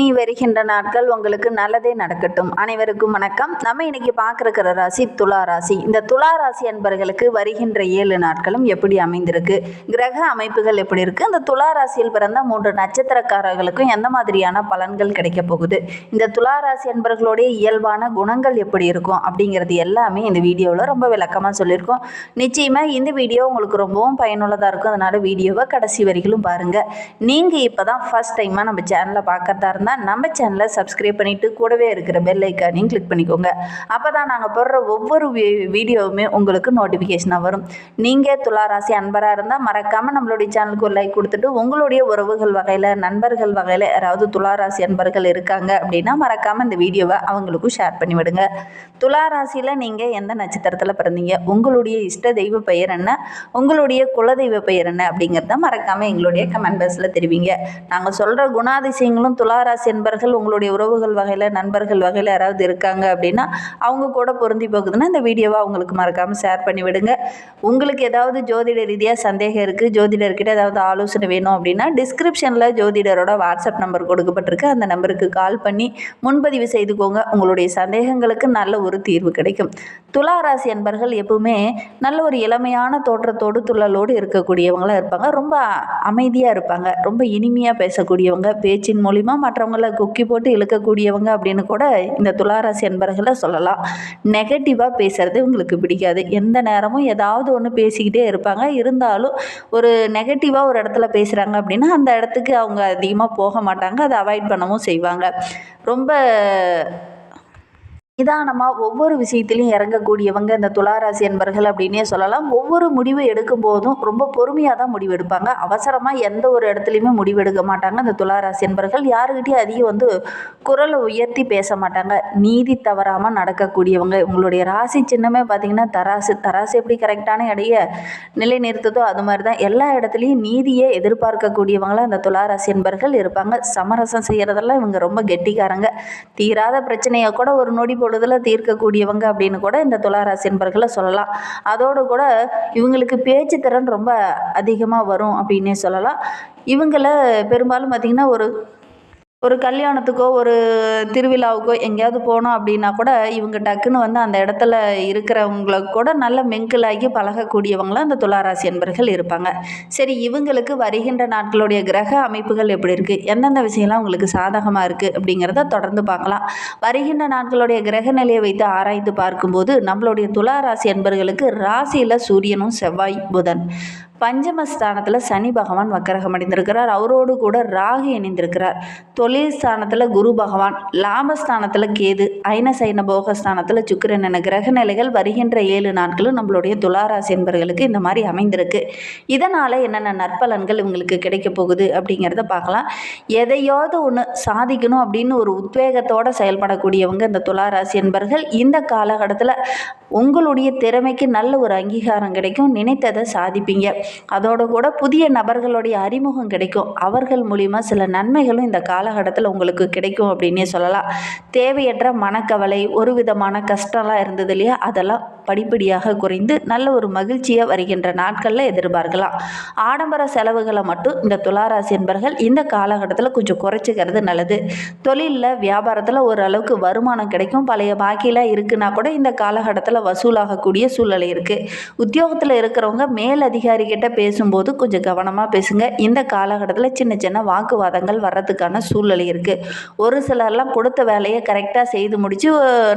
நீ வருகின்ற நாட்கள் உங்களுக்கு நல்லதே நடக்கட்டும். அனைவருக்கும் வணக்கம். நம்ம இன்னைக்கு பார்க்கிற ராசி துலா ராசி. இந்த துலா ராசி அன்பர்களுக்கு வருகின்ற ஏழு நாட்களும் எப்படி அமைந்திருக்கு? கிரக அமைப்புகள் எப்படி இருக்கு? இந்த துலா ராசியில் பிறந்த மூன்று நட்சத்திரக்காரர்களுக்கும் எந்த மாதிரியான பலன்கள் கிடைக்க போகுது? இந்த துலா ராசி அன்பர்களுடைய இயல்பான குணங்கள் எப்படி இருக்கும்? அப்படிங்கிறது எல்லாமே இந்த வீடியோவில் ரொம்ப விளக்கமாக சொல்லியிருக்கோம். நிச்சயமாக இந்த வீடியோ உங்களுக்கு ரொம்பவும் பயனுள்ளதாக இருக்கும். அதனால் வீடியோவை கடைசி வரைக்கும் பாருங்கள் நீங்கள் இப்போ தான் ஃபஸ்ட் டைமாக நம்ம சேனலை பார்க்கறதா இருந்தால் நம்ம சேனலை சப்ஸ்கிரைப் பண்ணிவிட்டு கூடவே இருக்கிற பெல் ஐக்கானையும் கிளிக் பண்ணிக்கோங்க. அப்போ தான் நாங்கள் போடுற ஒவ்வொரு வீ- வீடியோவுமே உங்களுக்கு நோட்டிஃபிகேஷனாக வரும். நீங்கள் துளாராசி அன்பராக இருந்தால் மறக்காமல் நம்மளுடைய சேனலுக்கு ஒரு லைக் கொடுத்துட்டு உங்களுடைய உறவுகள் வகையில் நண்பர்கள் வகையில் யாராவது துளாராசி அன்பர்கள் இருக்காங்க அப்படின்னா மறக்காமல் இந்த வீடியோவை அவங்களுக்கும் ஷேர் பண்ணி விடுங்க. துளாராசியில் நீங்கள் எந்த நட்சத்திரத்தில் பிறந்தீங்க? உங்களுடைய இஷ்ட தெய்வ பெயர் என்ன? உங்களுடைய குலதெய்வ பெயர் என்ன? அப்படிங்கிறத மறக்காமல் எங்களுடைய கமெண்ட் பாக்ஸில் தெரிவிங்க. நாங்கள் சொல்கிற குணாதிசயங்களும் துளாராசி என்பர்கள் உங்களுடைய உறவுகள் வகையில் நண்பர்கள் வகையில் யாராவது இருக்காங்க அப்படின்னா அவங்க கூட பொருந்தி போகுதுன்னா இந்த வீடியோவை அவங்களுக்கு மறக்காமல் ஷேர் பண்ணி விடுங்க. உங்களுக்கு ஏதாவது ஜோதிட ரீதியாக சந்தேகம் இருக்குது ஜோதிடர்கிட்ட ஏதாவது ஆலோசனை வேணும் அப்படின்னா டிஸ்கிரிப்ஷனில் ஜோதிடரோட வாட்ஸ்அப் நம்பர் கொடுக்கப்பட்டிருக்கு. அந்த நம்பருக்கு கால் பண்ணி முன்பதிவு செய்துக்கோங்க. உங்களுடைய சந்தேகங்களுக்கு நல்ல ஒரு தீர்வு கிடைக்கும். துலா ராசி என்பர்கள் எப்பவுமே நல்ல ஒரு இளமையான தோற்றத்தோடு துள்ளலோடு இருக்கக்கூடியவங்களாக இருப்பாங்க. ரொம்ப அமைதியாக இருப்பாங்க. ரொம்ப இனிமையாக பேசக்கூடியவங்க. பேச்சின் மூலிமா அவங்கள குக்கி போட்டு இழுக்கக்கூடியவங்க அப்படின்னு கூட இந்த துளாராசி என்பர்களை சொல்லலாம். நெகட்டிவாக பேசுறது உங்களுக்கு பிடிக்காது. எந்த நேரமும் ஏதாவது ஒன்று பேசிக்கிட்டே இருப்பாங்க. இருந்தாலும் ஒரு நெகட்டிவாக ஒரு இடத்துல பேசுகிறாங்க அப்படின்னா அந்த இடத்துக்கு அவங்க அதிகமாக போக மாட்டாங்க. அதை அவாய்ட் பண்ணவும் செய்வாங்க. ரொம்ப நிதானமாக ஒவ்வொரு விஷயத்திலையும் இறங்கக்கூடியவங்க இந்த துளாராசி என்பர்கள் அப்படின்னே சொல்லலாம். ஒவ்வொரு முடிவு எடுக்கும் போதும் ரொம்ப பொறுமையாக தான் முடிவு எடுப்பாங்க அவசரமாக எந்த ஒரு இடத்துலையுமே முடிவு எடுக்க மாட்டாங்க இந்த துளாராசி என்பர்கள் யாருக்கிட்டையும் அதிகம் வந்து குரலை உயர்த்தி பேச மாட்டாங்க. நீதி தவறாமல் நடக்கக்கூடியவங்க. உங்களுடைய ராசி சின்னமே பார்த்தீங்கன்னா தராசு. தராசு எப்படி கரெக்டான இடைய நிலைநிறுத்துதோ அது மாதிரி தான் எல்லா இடத்துலையும் நீதியை எதிர்பார்க்கக்கூடியவங்களாக இந்த துளாராசி என்பர்கள் இருப்பாங்க. சமரசம் செய்கிறதெல்லாம் இவங்க ரொம்ப கெட்டிக்காரங்க. தீராத பிரச்சனையை கூட ஒரு நொடி பொழுதில் தீர்க்கக்கூடியவங்க அப்படின்னு கூட இந்த துளாராசி என்பர்களை சொல்லலாம். அதோடு கூட இவங்களுக்கு பேச்சு திறன் ரொம்ப அதிகமாக வரும் அப்படின்னே சொல்லலாம். இவங்கள பெரும்பாலும் பார்த்திங்கன்னா ஒரு ஒரு கல்யாணத்துக்கோ ஒரு திருவிழாவுக்கோ எங்கேயாவது போனோம் அப்படின்னா கூட இவங்க டக்குன்னு வந்து அந்த இடத்துல இருக்கிறவங்கள கூட நல்ல மெங்கிளாகி பழகக்கூடியவங்களாம் அந்த துளாராசி என்பர்கள் இருப்பாங்க. சரி இவங்களுக்கு வருகின்ற நாட்களுடைய கிரக அமைப்புகள் எப்படி இருக்குது எந்தெந்த விஷயம்லாம் உங்களுக்கு சாதகமாக இருக்குது அப்படிங்கிறத தொடர்ந்து பார்க்கலாம். வருகின்ற நாட்களுடைய கிரக நிலையை வைத்து ஆராய்ந்து பார்க்கும்போது நம்மளுடைய துளாராசி என்பர்களுக்கு ராசியில் சூரியனும் செவ்வாய் புதன். பஞ்சமஸ்தானத்தில் சனி பகவான் வக்கரகம் அடைந்திருக்கிறார். அவரோடு கூட ராகு இணைந்திருக்கிறார். தொழில் ஸ்தானத்தில் குரு பகவான் லாபஸ்தானத்தில் கேது ஐன சைன போகஸ்தானத்தில் சுக்கிரன் என கிரக நிலைகள் வருகின்ற ஏழு நாட்களும் நம்மளுடைய துளாராசி என்பவர்களுக்கு இந்த மாதிரி அமைந்திருக்கு. இதனால் என்னென்ன நற்பலன்கள் இவங்களுக்கு கிடைக்க போகுது அப்படிங்கிறத பார்க்கலாம். எதையாவது ஒன்று சாதிக்கணும் அப்படின்னு ஒரு உத்வேகத்தோடு செயல்படக்கூடியவங்க இந்த துளாராசி என்பர்கள். இந்த காலகட்டத்தில் உங்களுடைய திறமைக்கு நல்ல ஒரு அங்கீகாரம் கிடைக்கும். நினைத்ததை சாதிப்பீங்க. அதோடு கூட புதிய நபர்களுடைய அறிமுகம் கிடைக்கும். அவர்கள் மூலிமா சில நன்மைகளும் இந்த காலகட்டத்தில் உங்களுக்கு கிடைக்கும் அப்படின்னே சொல்லலாம். தேவையற்ற மனக்கவலை ஒரு விதமான கஷ்டம்லாம் இருந்தது இல்லையா? அதெல்லாம் படிப்படியாக குறைந்து நல்ல ஒரு மகிழ்ச்சியாக வருகின்ற நாட்களில் எதிர்பார்க்கலாம். ஆடம்பர செலவுகளை மட்டும் இந்த துளாராசி என்பர்கள் இந்த காலகட்டத்தில் கொஞ்சம் குறைச்சிக்கிறது நல்லது. தொழிலில் வியாபாரத்தில் ஓரளவுக்கு வருமானம் கிடைக்கும். பழைய பாக்கியில் இருக்குன்னா கூட இந்த காலகட்டத்தில் வசூலாகக்கூடிய சூழ்நிலை இருக்குது உத்தியோகத்தில் இருக்கிறவங்க மேல் அதிகாரிகிட்ட பேசும்போது கொஞ்சம் கவனமாக பேசுங்க. இந்த காலகட்டத்தில் சின்ன சின்ன வாக்குவாதங்கள் வர்றதுக்கான சூழ்நிலை இருக்குது ஒரு சிலர்லாம் கொடுத்த வேலையை கரெக்டாக செய்து முடித்து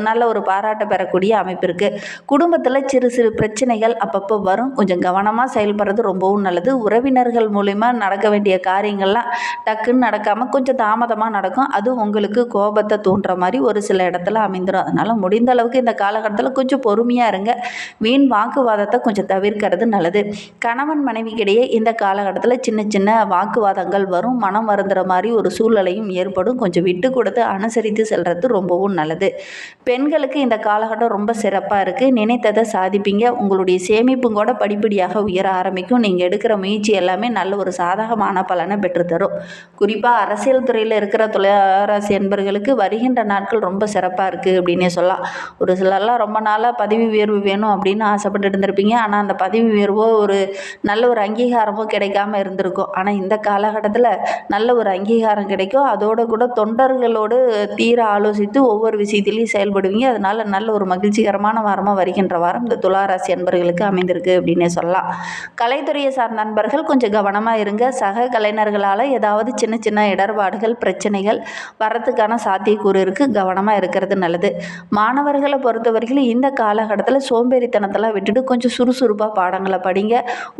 நல்ல ஒரு பாராட்ட பெறக்கூடிய அமைப்பு இருக்குது குடும்பத்தில் சிறு சிறு பிரச்சனைகள் அப்பப்போ வரும். கொஞ்சம் கவனமாக செயல்படுறது ரொம்பவும் நல்லது. உறவினர்கள் மூலிமா நடக்க வேண்டிய காரியங்கள்லாம் டக்குன்னு நடக்காமல் கொஞ்சம் தாமதமாக நடக்கும். அது உங்களுக்கு கோபத்தை தூண்டுற மாதிரி ஒரு சில இடத்துல அமைந்துடும் அதனால் முடிந்த அளவுக்கு இந்த காலகட்டத்தில் கொஞ்சம் பொறுமையாக இருங்க. வீண் வாக்குவாதத்தை கொஞ்சம் தவிர்க்கிறது நல்லது. கணவன் மனைவிக்கிடையே இந்த காலகட்டத்தில் சின்ன சின்ன வாக்குவாதங்கள் வரும். மனம் வருந்துற மாதிரி ஒரு சூழ்நிலையும் ஏற்படும். கொஞ்சம் விட்டு கொடுத்து அனுசரித்து செல்வது ரொம்பவும் நல்லது. பெண்களுக்கு இந்த காலகட்டம் ரொம்ப சிறப்பாக இருக்குது நினைத்ததை சாதிப்பீங்க. உங்களுடைய சேமிப்பும் கூட படிப்படியாக உயர ஆரம்பிக்கும். நீங்கள் எடுக்கிற முயற்சி எல்லாமே நல்ல ஒரு சாதகமான பலனை பெற்றுத்தரும். குறிப்பாக அரசியல் துறையில் இருக்கிற துளாராசி என்பர்களுக்கு வருகின்ற நாட்கள் ரொம்ப சிறப்பாக இருக்குது அப்படின்னே சொல்லலாம். ஒரு சிலர்லாம் ரொம்ப நாளாக பதவி உயர்வு வேணும் அப்படின்னு ஆசைப்பட்டு இருந்திருப்பீங்க. ஆனால் அந்த பதவி உயர்வோ ஒரு நல்ல ஒரு அங்கீகாரமோ கிடைக்காம இருந்திருக்கும். ஆனால் இந்த காலகட்டத்தில் நல்ல ஒரு அங்கீகாரம் கிடைக்கும். அதோட கூட தொண்டர்களோடு தீர ஆலோசித்து ஒவ்வொரு விஷயத்திலையும் செயல்படுவீங்க. அதனால் நல்ல ஒரு மகிழ்ச்சிகரமான வாரமாக வருகின்ற வாரம் இந்த துளாராசி அன்பர்களுக்கு அமைந்திருக்கு அப்படின்னே சொல்லலாம். கலைத்துறையை சார்ந்த நண்பர்கள் கொஞ்சம் கவனமாக இருங்க. சக கலைஞர்களால் ஏதாவது சின்ன சின்ன இடர்பாடுகள் பிரச்சனைகள் வரத்துக்கான சாத்தியக்கூறு இருக்குது கவனமாக இருக்கிறது நல்லது. மாணவர்களை பொறுத்தவரைக்கும் இந்த காலகட்டத்தில் சோம்பேறித்தனத்தெல்லாம் விட்டுட்டு கொஞ்சம் சுறுசுறுப்பாக பாடங்களை படிங்க.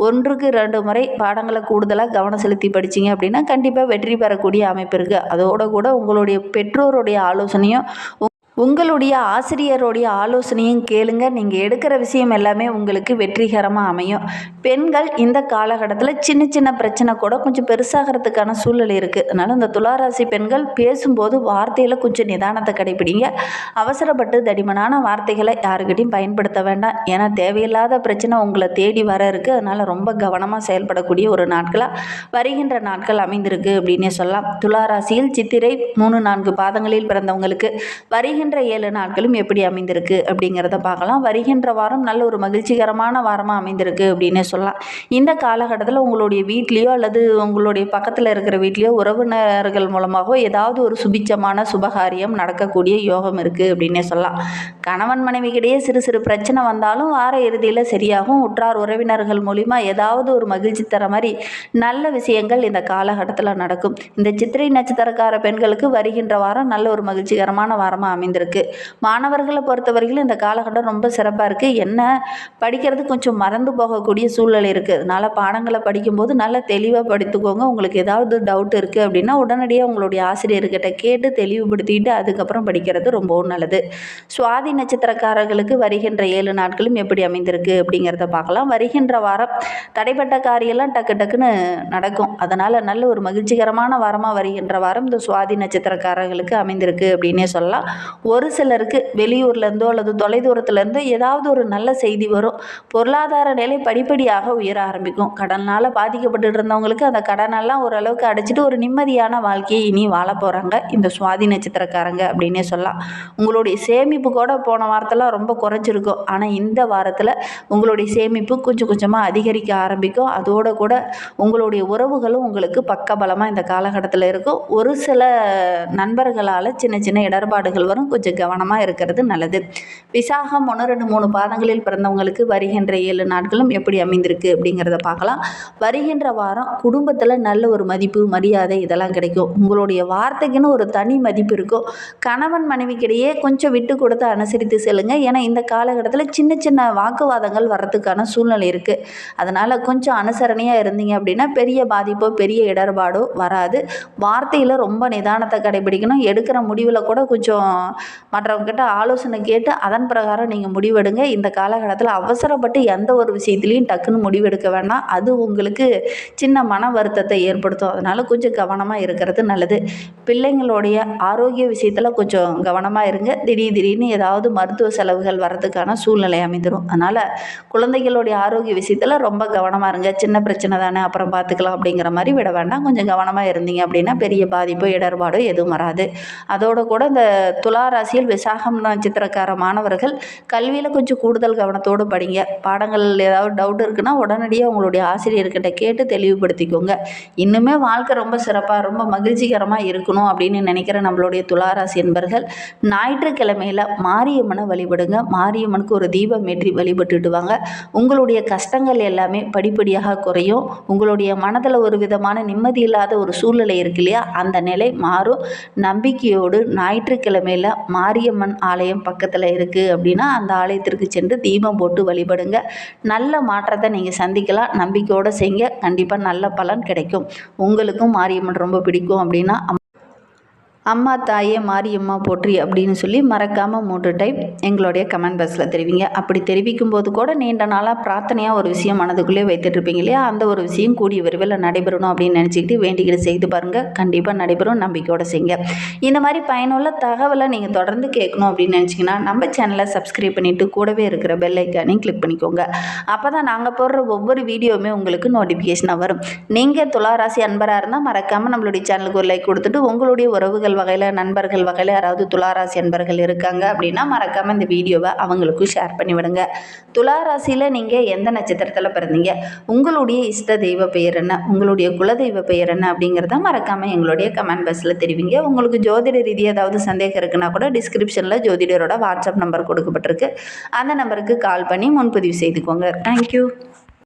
ஒன்றுக்கு ரெண்டு முறை பாடங்களை கூடுதலாக கவனம் செலுத்தி படிச்சீங்க அப்படின்னா கண்டிப்பாக வெற்றி பெறக்கூடிய அமைப்பு இருக்குது அதோட கூட உங்களுடைய பெற்றோருடைய ஆலோசனையும் உங்களுடைய ஆசிரியருடைய ஆலோசனையும் கேளுங்க. நீங்கள் எடுக்கிற விஷயம் எல்லாமே உங்களுக்கு வெற்றிகரமாக அமையும். பெண்கள் இந்த காலகட்டத்தில் சின்ன சின்ன பிரச்சனை கூட கொஞ்சம் பெருசாகிறதுக்கான சூழ்நிலை இருக்குது அதனால் இந்த துளாராசி பெண்கள் பேசும்போது வார்த்தையில் கொஞ்சம் நிதானத்தை கடைபிடிங்க. அவசரப்பட்டு தடிமனான வார்த்தைகளை யாருக்கிட்டையும் பயன்படுத்த வேண்டாம். ஏன்னா தேவையில்லாத பிரச்சனை உங்களை தேடி வர இருக்குது அதனால் ரொம்ப கவனமாக செயல்படக்கூடிய ஒரு நாட்களாக வருகின்ற நாட்கள் அமைந்திருக்கு அப்படின்னே சொல்லலாம். துளாராசியில் சித்திரை மூணு நான்கு பாதங்களில் பிறந்தவங்களுக்கு வருகின்ற ஏழு நாட்களும் எப்படி அமைந்திருக்கு அப்படிங்கிறத பார்க்கலாம். வருகின்ற வாரம் நல்ல ஒரு மகிழ்ச்சிகரமான வாரமாக அமைந்திருக்கு அப்படின்னே சொல்லலாம். இந்த காலகட்டத்தில் உங்களுடைய வீட்லேயோ அல்லது உங்களுடைய பக்கத்தில் இருக்கிற வீட்லேயோ உறவினர்கள் மூலமாகவோ ஏதாவது ஒரு சுபிச்சமான சுபகாரியம் நடக்கக்கூடிய யோகம் இருக்குது அப்படின்னே சொல்லலாம். கணவன் மனைவிக்கிடையே சிறு சிறு பிரச்சனை வந்தாலும் வார இறுதியில் சரியாகும். உற்றார் உறவினர்கள் மூலிமா ஏதாவது ஒரு மகிழ்ச்சி தர மாதிரி நல்ல விஷயங்கள் இந்த காலகட்டத்தில் நடக்கும். இந்த சித்திரை நட்சத்திரக்கார பெண்களுக்கு வருகின்ற வாரம் நல்ல ஒரு மகிழ்ச்சிகரமான வாரமாக அமைந்து அமைந்திருக்கு மாணவர்களை பொறுத்தவரையில் இந்த காலகட்டம் ரொம்ப சிறப்பாக இருக்குது என்ன? படிக்கிறது கொஞ்சம் மறந்து போகக்கூடிய சூழ்நிலை இருக்குது அதனால் பாடங்களை படிக்கும்போது நல்லா தெளிவாக படித்துக்கோங்க. உங்களுக்கு ஏதாவது டவுட் இருக்குது அப்படின்னா உடனடியாக உங்களுடைய ஆசிரியர்கிட்ட கேட்டு தெளிவுபடுத்திட்டு அதுக்கப்புறம் படிக்கிறது ரொம்பவும் நல்லது. சுவாதி நட்சத்திரக்காரர்களுக்கு வருகின்ற ஏழு நாட்களும் எப்படி அமைந்திருக்கு அப்படிங்கிறத பார்க்கலாம். வருகின்ற வாரம் தடைப்பட்ட காரியெல்லாம் டக்கு டக்குன்னு நடக்கும். அதனால் நல்ல ஒரு மகிழ்ச்சிகரமான வாரமாக வருகின்ற வாரம் இந்த சுவாதி நட்சத்திரக்காரர்களுக்கு அமைந்திருக்கு அப்படின்னே சொல்லலாம். ஒரு சிலருக்கு வெளியூர்லேருந்தோ அல்லது தொலைதூரத்துலேருந்தோ ஏதாவது ஒரு நல்ல செய்தி வரும். பொருளாதார நிலை படிப்படியாக உயர ஆரம்பிக்கும். கடனால் பாதிக்கப்பட்டு இருந்தவங்களுக்கு அந்த கடனெல்லாம் ஓரளவுக்கு அடைச்சிட்டு ஒரு நிம்மதியான வாழ்க்கையை இனி வாழ போகிறாங்க இந்த சுவாதி நட்சத்திரக்காரங்க அப்படின்னே சொல்லலாம். உங்களுடைய சேமிப்பு கூட போன வாரத்தெல்லாம் ரொம்ப குறைஞ்சிருக்கும். ஆனால் இந்த வாரத்தில் உங்களுடைய சேமிப்பு கொஞ்சம் கொஞ்சமாக அதிகரிக்க ஆரம்பிக்கும். அதோடு கூட உங்களுடைய உறவுகளும் உங்களுக்கு பக்கபலமாக இந்த காலகட்டத்தில் இருக்கும். ஒரு சில நண்பர்களால் சின்ன சின்ன இடர்பாடுகள் வரும். கொஞ்சம் கவனமாக இருக்கிறது நல்லது. விசாகம் ஒன்று ரெண்டு மூணு பாதங்களில் பிறந்தவங்களுக்கு வருகின்ற ஏழு நாட்களும் எப்படி அமைந்திருக்கு அப்படிங்கிறத பார்க்கலாம். வருகின்ற வாரம் குடும்பத்தில் நல்ல ஒரு மதிப்பு மரியாதை இதெல்லாம் கிடைக்கும். உங்களுடைய வார்த்தைக்குன்னு ஒரு தனி மதிப்பு இருக்கும். கணவன் மனைவிக்கிடையே கொஞ்சம் விட்டு கொடுத்து அனுசரித்து செல்லுங்க. ஏன்னா இந்த காலகட்டத்தில் சின்ன சின்ன வாக்குவாதங்கள் வர்றதுக்கான சூழ்நிலை இருக்குது அதனால் கொஞ்சம் அனுசரணையாக இருந்தீங்க அப்படின்னா பெரிய பாதிப்போ பெரிய இடர்பாடோ வராது. வார்த்தையில் ரொம்ப நிதானத்தை கடைபிடிக்கணும். எடுக்கிற முடிவில் கூட கொஞ்சம் மற்றவங்ககிட்ட ஆலோசனை கேட்டு அதன் பிரகாரம் நீங்கள் முடிவெடுங்க. இந்த காலகட்டத்தில் அவசரப்பட்டு எந்த ஒரு விஷயத்துலையும் டக்குன்னு முடிவெடுக்க வேண்டாம். அது உங்களுக்கு சின்ன மன வருத்தத்தை ஏற்படுத்தும். அதனால் கொஞ்சம் கவனமாக இருக்கிறது நல்லது. பிள்ளைங்களுடைய ஆரோக்கிய விஷயத்தில் கொஞ்சம் கவனமாக இருங்க. திடீர் திடீர்னு ஏதாவது மருத்துவ செலவுகள் வர்றதுக்கான சூழ்நிலை அமைந்துடும் அதனால் குழந்தைகளுடைய ஆரோக்கிய விஷயத்தில் ரொம்ப கவனமாக இருங்க. சின்ன பிரச்சனை தானே அப்புறம் பார்த்துக்கலாம் அப்படிங்கிற மாதிரி விட வேண்டாம். கொஞ்சம் கவனமாக இருந்தீங்க அப்படின்னா பெரிய பாதிப்போ இடர்பாடோ எதுவும் வராது. அதோடு கூட இந்த துலா ராசியில் விசாகம் நட்சத்திரக்கார மாணவர்கள் கல்வியில் கொஞ்சம் கூடுதல் கவனத்தோடு படிங்க. பாடங்கள் ஏதாவது டவுட் இருக்குன்னா உடனடியாக உங்களுடைய ஆசிரியர்கிட்ட கேட்டு தெளிவுபடுத்திக்கோங்க. இன்னுமே வாழ்க்கை ரொம்ப சிறப்பாக ரொம்ப மகிழ்ச்சிகரமாக இருக்கணும் அப்படின்னு நினைக்கிற நம்மளுடைய துளாராசி என்பர்கள் ஞாயிற்றுக்கிழமையில் மாரியம்மனை வழிபடுங்க. மாரியம்மனுக்கு ஒரு தீபம் ஏற்றி வழிபட்டுட்டு வாங்க. உங்களுடைய கஷ்டங்கள் எல்லாமே படிப்படியாக குறையும். உங்களுடைய மனதில் ஒரு விதமான நிம்மதி இல்லாத ஒரு சூழ்நிலை இருக்கு இல்லையா? அந்த நிலை மாறும். நம்பிக்கையோடு ஞாயிற்றுக்கிழமையில் மாரியம்மன் ஆலயம் பக்கத்தில் இருக்குது அப்படின்னா அந்த ஆலயத்திற்கு சென்று தீபம் போட்டு வழிபடுங்க. நல்ல மாற்றத்தை நீங்கள் சந்திக்கலாம். நம்பிக்கையோடு செய்யுங்க. கண்டிப்பாக நல்ல பலன் கிடைக்கும். உங்களுக்கும் மாரியம்மன் ரொம்ப பிடிக்கும் அப்படின்னா அம்மா தாயே மாரியம்மா போற்றி அப்படின்னு சொல்லி மறக்காமல் மூன்று டைம் எங்களுடைய கமெண்ட் பாக்ஸில் தெரிவிங்க. அப்படி தெரிவிக்கும் போது கூட நீண்ட நாளாக பிரார்த்தனையாக ஒரு விஷயம் மனதுக்குள்ளே வைத்துட்ருப்பீங்க இல்லையா? அந்த ஒரு விஷயம் கூடிய விரைவில் நடைபெறணும் அப்படின்னு நினச்சிக்கிட்டு வேண்டிக்கிட்டு செய்து பாருங்கள் கண்டிப்பாக நடைபெறும். நம்பிக்கையோடு செய்யுங்க இந்த மாதிரி பயனுள்ள தகவலை நீங்கள் தொடர்ந்து கேட்கணும் அப்படின்னு நினச்சிங்கன்னா நம்ம சேனலை சப்ஸ்கிரைப் பண்ணிவிட்டு கூடவே இருக்கிற பெல் ஐக்கானையும் கிளிக் பண்ணிக்கோங்க. அப்போ தான் நாங்கள் போடுற ஒவ்வொரு வீடியோவுமே உங்களுக்கு நோட்டிஃபிகேஷனாக வரும். நீங்கள் துளாராசி அன்பராக இருந்தால் மறக்காமல் நம்மளுடைய சேனலுக்கு ஒரு லைக் கொடுத்துட்டு உங்களுடைய உறவுகள் வகையில் நண்பர்கள் வகையில் யாராவது துளாராசி அன்பர்கள் இருக்காங்க அப்படின்னா மறக்காமல் இந்த வீடியோவை அவங்களுக்கும் ஷேர் பண்ணி விடுங்க. துளாராசியில் நீங்கள் எந்த நட்சத்திரத்தில் பிறந்தீங்க? உங்களுடைய இஷ்ட தெய்வ பெயர் என்ன? உங்களுடைய குலதெய்வ பெயர் என்ன? அப்படிங்கிறத மறக்காமல் எங்களுடைய கமெண்ட் பாக்ஸில் தெரிவிங்க. உங்களுக்கு ஜோதிட ரீதியாக ஏதாவது சந்தேகம் இருக்குன்னா கூட டிஸ்கிரிப்ஷனில் ஜோதிடரோட வாட்ஸ்அப் நம்பர் கொடுக்கப்பட்டிருக்கு. அந்த நம்பருக்கு கால் பண்ணி முன்பதிவு செய்துக்கோங்க. தேங்க்யூ